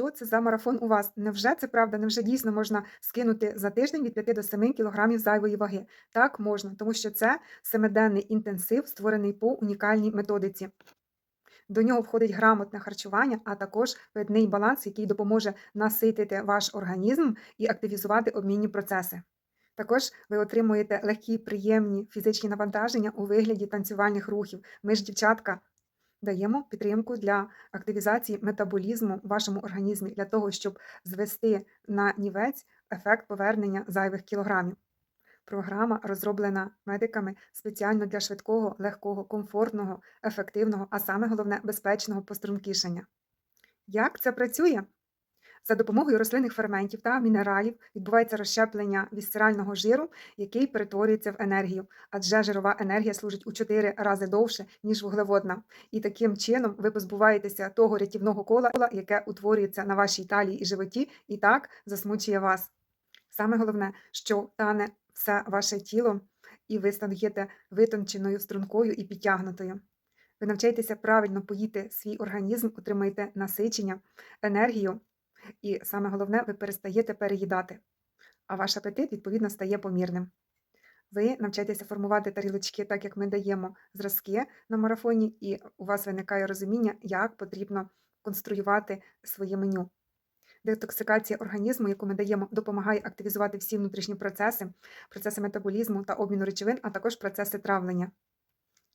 що це за марафон у вас. Невже це правда? Невже дійсно можна скинути за тиждень від 5 до 7 кілограмів зайвої ваги? Так, можна, тому що це семиденний інтенсив, створений по унікальній методиці. До нього входить грамотне харчування, а також питний баланс, який допоможе наситити ваш організм і активізувати обмінні процеси. Також ви отримуєте легкі, приємні фізичні навантаження у вигляді танцювальних рухів. Ми ж, дівчатка, даємо підтримку для активізації метаболізму в вашому організмі для того, щоб звести на нівець ефект повернення зайвих кілограмів. Програма розроблена медиками спеціально для швидкого, легкого, комфортного, ефективного, а саме головне безпечного пострункішення. Як це працює? За допомогою рослинних ферментів та мінералів відбувається розщеплення вісцерального жиру, який перетворюється в енергію, адже жирова енергія служить у 4 рази довше, ніж вуглеводна. І таким чином ви позбуваєтеся того рятівного кола, яке утворюється на вашій талії і животі, і так засмучує вас. Саме головне, що тане все ваше тіло, і ви стаєте витонченою стрункою і підтягнутою. Ви навчаєтеся правильно поїти свій організм, отримаєте насичення, енергію, і саме головне, ви перестаєте переїдати, а ваш апетит, відповідно, стає помірним. Ви навчаєтеся формувати тарілочки, так як ми даємо зразки на марафоні, і у вас виникає розуміння, як потрібно конструювати своє меню. Детоксикація організму, яку ми даємо, допомагає активізувати всі внутрішні процеси, процеси метаболізму та обміну речовин, а також процеси травлення.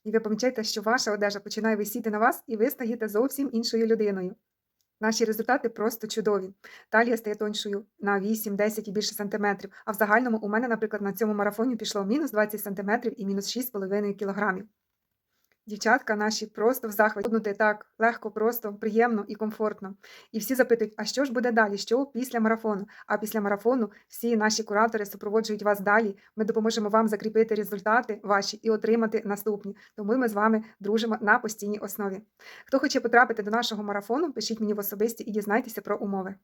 І ви помічаєте, що ваша одежа починає висіти на вас, і ви стаєте зовсім іншою людиною. Наші результати просто чудові. Талія стає тоншою на 8, 10 і більше сантиметрів. А в загальному у мене, наприклад, на цьому марафоні пішло мінус 20 сантиметрів і мінус 6,5 кілограмів. Дівчатка наші просто в захваті Худнути так легко, просто, приємно і комфортно. І всі запитують, а що ж буде далі? Що після марафону? А після марафону всі наші куратори супроводжують вас далі. Ми допоможемо вам закріпити результати ваші і отримати наступні. Тому ми з вами дружимо на постійній основі. Хто хоче потрапити до нашого марафону, пишіть мені в особисті і дізнайтеся про умови.